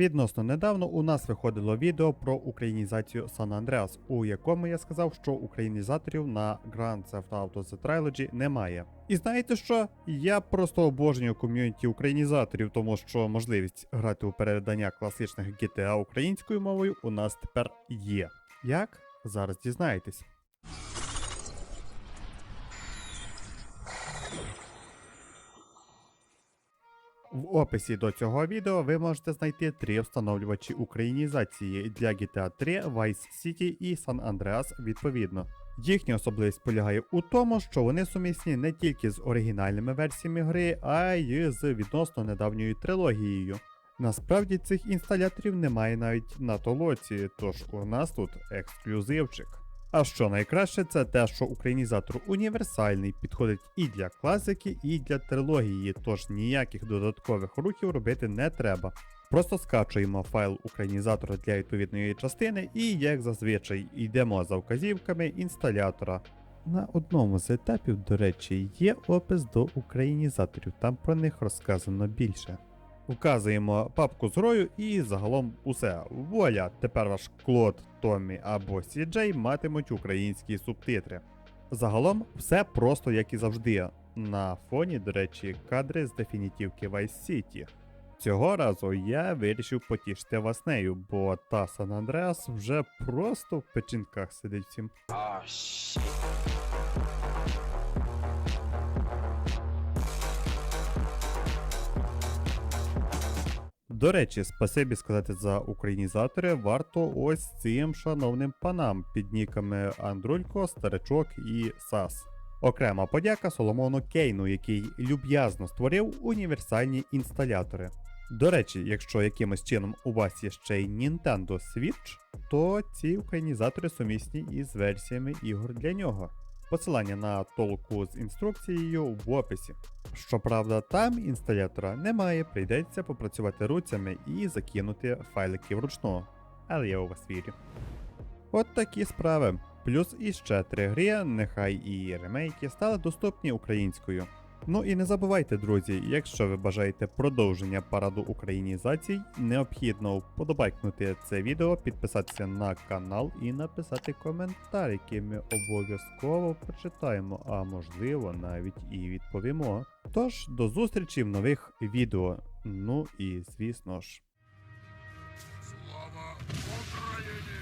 Відносно недавно у нас виходило відео про українізацію San Andreas, у якому я сказав, що українізаторів на Grand Theft Auto The Trilogy немає. І знаєте що? Я просто обожнюю ком'юніті українізаторів, тому що можливість грати у передання класичних GTA українською мовою у нас тепер є. Як? Зараз дізнаєтесь. В описі до цього відео ви можете знайти три встановлювачі українізації для GTA 3, Vice City і San Andreas відповідно. Їхня особливість полягає у тому, що вони сумісні не тільки з оригінальними версіями гри, а й з відносно недавньою трилогією. Насправді цих інсталяторів немає навіть на толоці, тож у нас тут ексклюзивчик. А що найкраще, це те, що українізатор універсальний, підходить і для класики, і для трилогії, тож ніяких додаткових рухів робити не треба. Просто скачуємо файл українізатора для відповідної частини і, як зазвичай, йдемо за вказівками інсталятора. На одному з етапів, до речі, є опис до українізаторів, там про них розказано більше. Вказуємо папку з грою і загалом усе. Вуаля, тепер ваш Клод, Томмі або Сіджей матимуть українські субтитри. Загалом все просто як і завжди. На фоні, до речі, кадри з дефінітівки Vice City. Цього разу я вирішив потішити вас нею, бо та Сан Андреас вже просто в печінках сидить всім. Oh shit. До речі, спасибі сказати за українізатори варто ось цим шановним панам під ніками Андрулько, Старичок і Сас. Окрема подяка Соломону Кейну, який люб'язно створив універсальні інсталятори. До речі, якщо якимось чином у вас є ще й Nintendo Switch, то ці українізатори сумісні із версіями ігор для нього. Посилання на толку з інструкцією в описі. Щоправда, там інсталятора немає, прийдеться попрацювати руцями і закинути файлики вручну. Але я у вас вірю. От такі справи. Плюс іще три гри, нехай і ремейки, стали доступні українською. Ну і не забувайте, друзі, якщо ви бажаєте продовження параду українізацій, необхідно вподобайкнути це відео, підписатися на канал і написати коментар, який ми обов'язково прочитаємо, а можливо навіть і відповімо. Тож, до зустрічі в нових відео. Ну і звісно ж. Слава Україні!